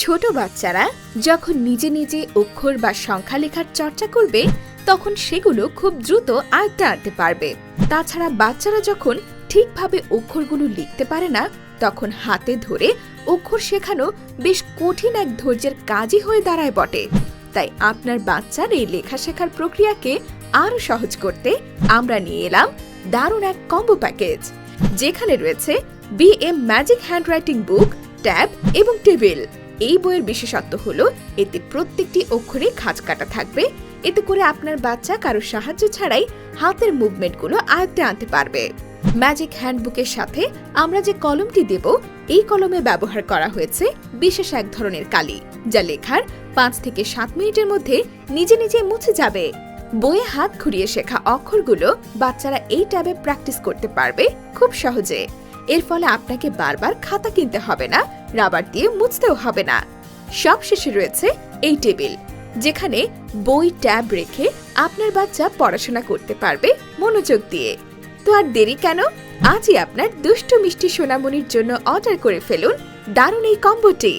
ছোট বাচ্চারা যখন নিজে নিজে অক্ষর বা সংখ্যা লেখার চর্চা করবে, তখন সেগুলো খুব দ্রুত আয়ত্তে আনতে পারবে। তাছাড়া বাচ্চারা যখন ঠিকভাবে অক্ষরগুলো লিখতে পারে না, তখন হাতে ধরে অক্ষর শেখানো বেশ কঠিন এক ধৈর্যের কাজই হয়ে দাঁড়ায় বটে। তাই আপনার বাচ্চার এই লেখা শেখার প্রক্রিয়াকে আরও সহজ করতে আমরা নিয়ে এলাম দারুণ এক কম্বো প্যাকেজ, যেখানে রয়েছে BM magic handwriting book tab এবং টেবিল। এই বইয়ের বিশেষত্ব হলো, এতে প্রত্যেকটি অক্ষরে খাঁজ কাটা থাকবে। এতে করে আপনার বাচ্চা কারও সাহায্য ছাড়াই হাতের মুভমেন্টগুলো আয়ত্তে আনতে পারবে। ম্যাজিক হ্যান্ডবুকের সাথে আমরা যে কলমটি দেব, এই কলমে ব্যবহার করা হয়েছে বিশেষ এক ধরনের কালি, যা লেখার পাঁচ থেকে সাত মিনিটের মধ্যে নিজে নিজে মুছে যাবে। বইয়ে হাত ঘুরিয়ে শেখা অক্ষরগুলো বাচ্চারা এই ট্যাবে প্র্যাকটিস করতে পারবে খুব সহজে। এর ফলে আপনাকে বারবার খাতা কিনতে হবে না, রাবার দিয়ে মুছতেও হবে না। সব শেষে রয়েছে এই টেবিল, যেখানে বই ট্যাব রেখে আপনার বাচ্চা পড়াশোনা করতে পারবে মনোযোগ দিয়ে। তো আর দেরি কেন? আজই আপনার দুষ্ট মিষ্টি সোনামণির জন্য অর্ডার করে ফেলুন দারুণ এই কম্বোটি।